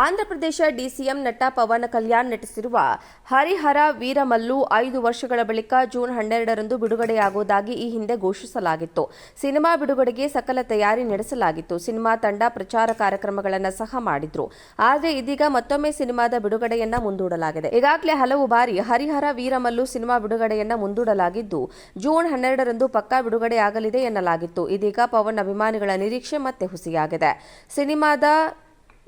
Andhra Pradesh DCM ನಟ ಪವನ್ ಕಲ್ಯಾಣ್ ನಟಿಸಿರುವ ಹರಿಹರ ವೀರಮಲ್ಲು ಐದು ವರ್ಷಗಳ ಬಳಿಕ ಜೂನ್ ಹನ್ನೆರಡರಂದು ಬಿಡುಗಡೆಯಾಗುವುದಾಗಿ ಈ ಹಿಂದೆ ಘೋಷಿಸಲಾಗಿತ್ತು. ಸಿನಿಮಾ ಬಿಡುಗಡೆಗೆ ಸಕಲ ತಯಾರಿ ನಡೆಸಲಾಗಿತ್ತು. ಸಿನಿಮಾ ತಂಡ ಪ್ರಚಾರ ಕಾರ್ಯಕ್ರಮಗಳನ್ನು ಸಹ ಮಾಡಿದ್ರು. ಆದರೆ ಇದೀಗ ಮತ್ತೊಮ್ಮೆ ಸಿನಿಮಾದ ಬಿಡುಗಡೆಯನ್ನ ಮುಂದೂಡಲಾಗಿದೆ. ಈಗಾಗಲೇ ಹಲವು ಬಾರಿ ಹರಿಹರ ವೀರಮಲ್ಲು ಸಿನಿಮಾ ಬಿಡುಗಡೆಯನ್ನ ಮುಂದೂಡಲಾಗಿದ್ದು, ಜೂನ್ ಹನ್ನೆರಡರಂದು ಪಕ್ಕಾ ಬಿಡುಗಡೆಯಾಗಲಿದೆ ಎನ್ನಲಾಗಿತ್ತು. ಇದೀಗ ಪವನ್ ಅಭಿಮಾನಿಗಳ ನಿರೀಕ್ಷೆ ಮತ್ತೆ ಹುಸಿಯಾಗಿದೆ. ಸಿನಿಮಾದ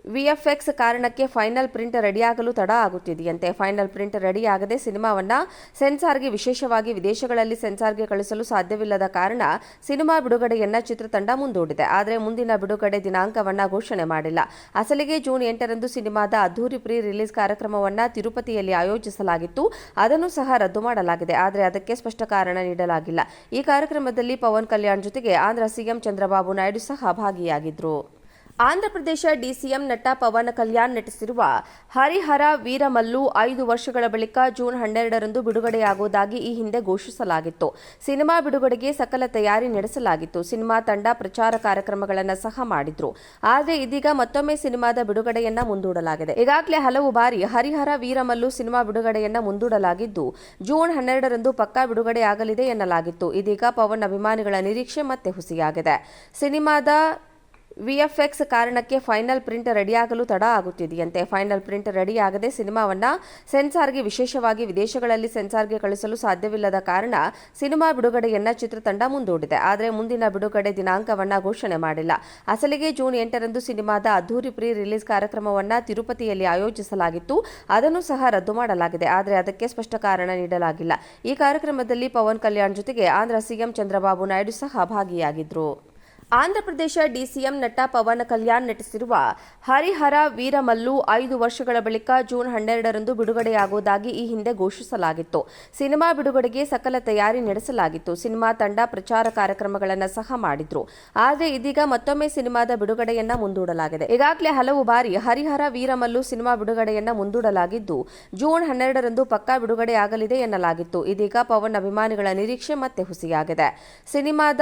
ವಿಎಫ್ಎಕ್ಸ್ ಕಾರಣಕ್ಕೆ ಫೈನಲ್ ಪ್ರಿಂಟ್ ರೆಡಿಯಾಗಲು ತಡ ಆಗುತ್ತಿದೆಯಂತೆ. ಫೈನಲ್ ಪ್ರಿಂಟ್ ರೆಡಿಯಾಗದೆ ಸಿನಿಮಾವನ್ನು ಸೆನ್ಸಾರ್ಗೆ ವಿಶೇಷವಾಗಿ ವಿದೇಶಗಳಲ್ಲಿ ಸೆನ್ಸಾರ್ಗೆ ಕಳಿಸಲು ಸಾಧ್ಯವಿಲ್ಲದ ಕಾರಣ ಸಿನಿಮಾ ಬಿಡುಗಡೆಯನ್ನ ಚಿತ್ರತಂಡ ಮುಂದೂಡಿದೆ. ಆದರೆ ಮುಂದಿನ ಬಿಡುಗಡೆ ದಿನಾಂಕವನ್ನು ಘೋಷಣೆ ಮಾಡಿಲ್ಲ. ಅಸಲಿಗೆ ಜೂನ್ ಎಂಟರಂದು ಸಿನಿಮಾದ ಅದ್ದೂರಿ ಪ್ರೀ ರಿಲೀಸ್ ಕಾರ್ಯಕ್ರಮವನ್ನು ತಿರುಪತಿಯಲ್ಲಿ ಆಯೋಜಿಸಲಾಗಿತ್ತು. ಅದನ್ನು ಸಹ ರದ್ದು ಮಾಡಲಾಗಿದೆ. ಆದರೆ ಅದಕ್ಕೆ ಸ್ಪಷ್ಟ ಕಾರಣ ನೀಡಲಾಗಿಲ್ಲ. ಈ ಕಾರ್ಯಕ್ರಮದಲ್ಲಿ ಪವನ್ ಕಲ್ಯಾಣ್ ಜೊತೆಗೆ ಆಂಧ್ರ ಸಿಎಂ ಚಂದ್ರಬಾಬು ನಾಯ್ಡು ಸಹ ಭಾಗಿಯಾಗಿದ್ರು. ಆಂಧ್ರಪ್ರದೇಶ ಡಿಸಿಎಂ ನಟ ಪವನ್ ಕಲ್ಯಾಣ್ ನಟಿಸಿರುವ ಹರಿಹರ ವೀರಮಲ್ಲು ಐದು ವರ್ಷಗಳ ಬಳಿಕ ಜೂನ್ ಹನ್ನೆರಡರಂದು ಬಿಡುಗಡೆಯಾಗುವುದಾಗಿ ಈ ಹಿಂದೆ ಘೋಷಿಸಲಾಗಿತ್ತು. ಸಿನಿಮಾ ಬಿಡುಗಡೆಗೆ ಸಕಲ ತಯಾರಿ ನಡೆಸಲಾಗಿತ್ತು. ಸಿನಿಮಾ ತಂಡ ಪ್ರಚಾರ ಕಾರ್ಯಕ್ರಮಗಳನ್ನು ಸಹ ಮಾಡಿದ್ರು. ಆದರೆ ಇದೀಗ ಮತ್ತೊಮ್ಮೆ ಸಿನಿಮಾದ ಬಿಡುಗಡೆಯನ್ನ ಮುಂದೂಡಲಾಗಿದೆ. ಈಗಾಗಲೇ ಹಲವು ಬಾರಿ ಹರಿಹರ ವೀರಮಲ್ಲು ಸಿನಿಮಾ ಬಿಡುಗಡೆಯನ್ನ ಮುಂದೂಡಲಾಗಿದ್ದು, ಜೂನ್ ಹನ್ನೆರಡರಂದು ಪಕ್ಕಾ ಬಿಡುಗಡೆಯಾಗಲಿದೆ ಎನ್ನಲಾಗಿತ್ತು. ಇದೀಗ ಪವನ್ ಅಭಿಮಾನಿಗಳ ನಿರೀಕ್ಷೆ ಮತ್ತೆ ಹುಸಿಯಾಗಿದೆ. ಸಿನಿಮಾದ ವಿಎಫ್ಎಕ್ಸ್ ಕಾರಣಕ್ಕೆ ಫೈನಲ್ ಪ್ರಿಂಟ್ ರೆಡಿಯಾಗಲು ತಡ ಆಗುತ್ತಿದೆಯಂತೆ. ಫೈನಲ್ ಪ್ರಿಂಟ್ ರೆಡಿಯಾಗದೆ ಸಿನಿಮಾವನ್ನ ಸೆನ್ಸಾರ್ಗೆ ವಿಶೇಷವಾಗಿ ವಿದೇಶಗಳಲ್ಲಿ ಸೆನ್ಸಾರ್ಗೆ ಕಳಿಸಲು ಸಾಧ್ಯವಿಲ್ಲದ ಕಾರಣ ಸಿನಿಮಾ ಬಿಡುಗಡೆಯನ್ನ ಚಿತ್ರತಂಡ ಮುಂದೂಡಿದೆ. ಆದರೆ ಮುಂದಿನ ಬಿಡುಗಡೆ ದಿನಾಂಕವನ್ನ ಘೋಷಣೆ ಮಾಡಿಲ್ಲ. ಅಸಲಿಗೆ ಜೂನ್ ಎಂಟರಂದು ಸಿನಿಮಾದ ಅದ್ದೂರಿ ಪ್ರೀ ರಿಲೀಸ್ ಕಾರ್ಯಕ್ರಮವನ್ನ ತಿರುಪತಿಯಲ್ಲಿ ಆಯೋಜಿಸಲಾಗಿತ್ತು. ಅದನ್ನು ಸಹ ರದ್ದು ಮಾಡಲಾಗಿದೆ. ಆದರೆ ಅದಕ್ಕೆ ಸ್ಪಷ್ಟ ಕಾರಣ ನೀಡಲಾಗಿಲ್ಲ. ಈ ಕಾರ್ಯಕ್ರಮದಲ್ಲಿ ಪವನ್ ಕಲ್ಯಾಣ್ ಜೊತೆಗೆ ಆಂಧ್ರ ಸಿಎಂ ಚಂದ್ರಬಾಬು ನಾಯ್ಡು ಸಹ ಭಾಗಿಯಾಗಿದ್ರು. ಆಂಧ್ರಪ್ರದೇಶ ಡಿಸಿಎಂ ನಟ ಪವನ್ ಕಲ್ಯಾಣ್ ನಟಿಸಿರುವ ಹರಿಹರ ವೀರಮಲ್ಲು ಐದು ವರ್ಷಗಳ ಬಳಿಕ ಜೂನ್ ಹನ್ನೆರಡರಂದು ಬಿಡುಗಡೆಯಾಗುವುದಾಗಿ ಈ ಹಿಂದೆ ಘೋಷಿಸಲಾಗಿತ್ತು. ಸಿನಿಮಾ ಬಿಡುಗಡೆಗೆ ಸಕಲ ತಯಾರಿ ನಡೆಸಲಾಗಿತ್ತು. ಸಿನಿಮಾ ತಂಡ ಪ್ರಚಾರ ಕಾರ್ಯಕ್ರಮಗಳನ್ನು ಸಹ ಮಾಡಿದ್ರು. ಆದರೆ ಇದೀಗ ಮತ್ತೊಮ್ಮೆ ಸಿನಿಮಾದ ಬಿಡುಗಡೆಯನ್ನ ಮುಂದೂಡಲಾಗಿದೆ. ಈಗಾಗಲೇ ಹಲವು ಬಾರಿ ಹರಿಹರ ವೀರಮಲ್ಲು ಸಿನಿಮಾ ಬಿಡುಗಡೆಯನ್ನ ಮುಂದೂಡಲಾಗಿದ್ದು, ಜೂನ್ ಹನ್ನೆರಡರಂದು ಪಕ್ಕಾ ಬಿಡುಗಡೆಯಾಗಲಿದೆ ಎನ್ನಲಾಗಿತ್ತು. ಇದೀಗ ಪವನ್ ಅಭಿಮಾನಿಗಳ ನಿರೀಕ್ಷೆ ಮತ್ತೆ ಹುಸಿಯಾಗಿದೆ. ಸಿನಿಮಾದ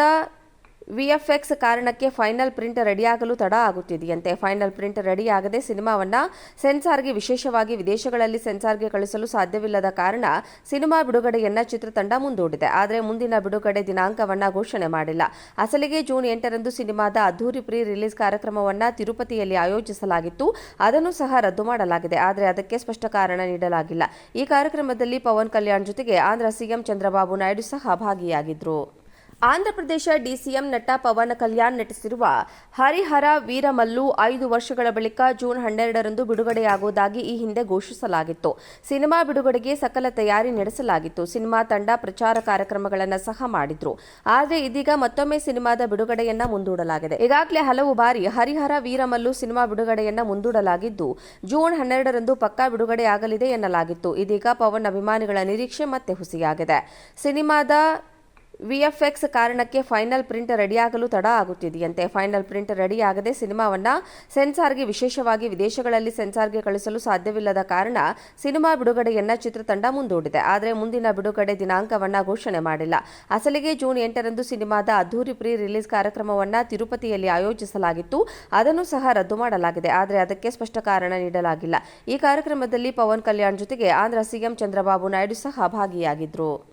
ವಿಎಫ್ಎಕ್ಸ್ ಕಾರಣಕ್ಕೆ ಫೈನಲ್ ಪ್ರಿಂಟ್ ರೆಡಿಯಾಗಲು ತಡ ಆಗುತ್ತಿದೆಯಂತೆ. ಫೈನಲ್ ಪ್ರಿಂಟ್ ರೆಡಿಯಾಗದೆ ಸಿನಿಮಾವನ್ನು ಸೆನ್ಸಾರ್ಗೆ ವಿಶೇಷವಾಗಿ ವಿದೇಶಗಳಲ್ಲಿ ಸೆನ್ಸಾರ್ಗೆ ಕಳಿಸಲು ಸಾಧ್ಯವಿಲ್ಲದ ಕಾರಣ ಸಿನಿಮಾ ಬಿಡುಗಡೆಯನ್ನ ಚಿತ್ರತಂಡ ಮುಂದೂಡಿದೆ. ಆದರೆ ಮುಂದಿನ ಬಿಡುಗಡೆ ದಿನಾಂಕವನ್ನ ಘೋಷಣೆ ಮಾಡಿಲ್ಲ. ಅಸಲಿಗೆ ಜೂನ್ ಎಂಟರಂದು ಸಿನಿಮಾದ ಅದ್ದೂರಿ ಪ್ರೀ ರಿಲೀಸ್ ಕಾರ್ಯಕ್ರಮವನ್ನು ತಿರುಪತಿಯಲ್ಲಿ ಆಯೋಜಿಸಲಾಗಿತ್ತು. ಅದನ್ನು ಸಹ ರದ್ದು ಮಾಡಲಾಗಿದೆ. ಆದರೆ ಅದಕ್ಕೆ ಸ್ಪಷ್ಟ ಕಾರಣ ನೀಡಲಾಗಿಲ್ಲ. ಈ ಕಾರ್ಯಕ್ರಮದಲ್ಲಿ ಪವನ್ ಕಲ್ಯಾಣ್ ಜೊತೆಗೆ ಆಂಧ್ರ ಸಿಎಂ ಚಂದ್ರಬಾಬು ನಾಯ್ಡು ಸಹ ಭಾಗಿಯಾಗಿದ್ರು. ಆಂಧ್ರಪ್ರದೇಶ ಡಿಸಿಎಂ ನಟ ಪವನ್ ಕಲ್ಯಾಣ್ ನಟಿಸಿರುವ ಹರಿಹರ ವೀರಮಲ್ಲು ಐದು ವರ್ಷಗಳ ಬಳಿಕ ಜೂನ್ ಹನ್ನೆರಡರಂದು ಬಿಡುಗಡೆಯಾಗುವುದಾಗಿ ಈ ಹಿಂದೆ ಘೋಷಿಸಲಾಗಿತ್ತು. ಸಿನಿಮಾ ಬಿಡುಗಡೆಗೆ ಸಕಲ ತಯಾರಿ ನಡೆಸಲಾಗಿತ್ತು. ಸಿನಿಮಾ ತಂಡ ಪ್ರಚಾರ ಕಾರ್ಯಕ್ರಮಗಳನ್ನು ಸಹ ಮಾಡಿದ್ರು. ಆದರೆ ಇದೀಗ ಮತ್ತೊಮ್ಮೆ ಸಿನಿಮಾದ ಬಿಡುಗಡೆಯನ್ನ ಮುಂದೂಡಲಾಗಿದೆ. ಈಗಾಗಲೇ ಹಲವು ಬಾರಿ ಹರಿಹರ ವೀರಮಲ್ಲು ಸಿನಿಮಾ ಬಿಡುಗಡೆಯನ್ನ ಮುಂದೂಡಲಾಗಿದ್ದು, ಜೂನ್ ಹನ್ನೆರಡರಂದು ಪಕ್ಕಾ ಬಿಡುಗಡೆಯಾಗಲಿದೆ ಎನ್ನಲಾಗಿತ್ತು. ಇದೀಗ ಪವನ್ ಅಭಿಮಾನಿಗಳ ನಿರೀಕ್ಷೆ ಮತ್ತೆ ಹುಸಿಯಾಗಿದೆ. ಸಿನಿಮಾದ ವಿಎಫ್ಎಕ್ಸ್ ಕಾರಣಕ್ಕೆ ಫೈನಲ್ ಪ್ರಿಂಟ್ ರೆಡಿಯಾಗಲು ತಡ ಆಗುತ್ತಿದೆಯಂತೆ. ಫೈನಲ್ ಪ್ರಿಂಟ್ ರೆಡಿಯಾಗದೆ ಸಿನಿಮಾವನ್ನು ಸೆನ್ಸಾರ್ಗೆ ವಿಶೇಷವಾಗಿ ವಿದೇಶಗಳಲ್ಲಿ ಸೆನ್ಸಾರ್ಗೆ ಕಳಿಸಲು ಸಾಧ್ಯವಿಲ್ಲದ ಕಾರಣ ಸಿನಿಮಾ ಬಿಡುಗಡೆಯನ್ನ ಚಿತ್ರತಂಡ ಮುಂದೂಡಿದೆ. ಆದರೆ ಮುಂದಿನ ಬಿಡುಗಡೆ ದಿನಾಂಕವನ್ನ ಘೋಷಣೆ ಮಾಡಿಲ್ಲ. ಅಸಲಿಗೆ ಜೂನ್ ಎಂಟರಂದು ಸಿನಿಮಾದ ಅದ್ದೂರಿ ಪ್ರೀ ರಿಲೀಸ್ ಕಾರ್ಯಕ್ರಮವನ್ನ ತಿರುಪತಿಯಲ್ಲಿ ಆಯೋಜಿಸಲಾಗಿತ್ತು. ಅದನ್ನು ಸಹ ರದ್ದು ಮಾಡಲಾಗಿದೆ. ಆದರೆ ಅದಕ್ಕೆ ಸ್ಪಷ್ಟ ಕಾರಣ ನೀಡಲಾಗಿಲ್ಲ. ಈ ಕಾರ್ಯಕ್ರಮದಲ್ಲಿ ಪವನ್ ಕಲ್ಯಾಣ್ ಜೊತೆಗೆ ಆಂಧ್ರ ಸಿಎಂ ಚಂದ್ರಬಾಬು ನಾಯ್ಡು ಸಹ ಭಾಗಿಯಾಗಿದ್ರು.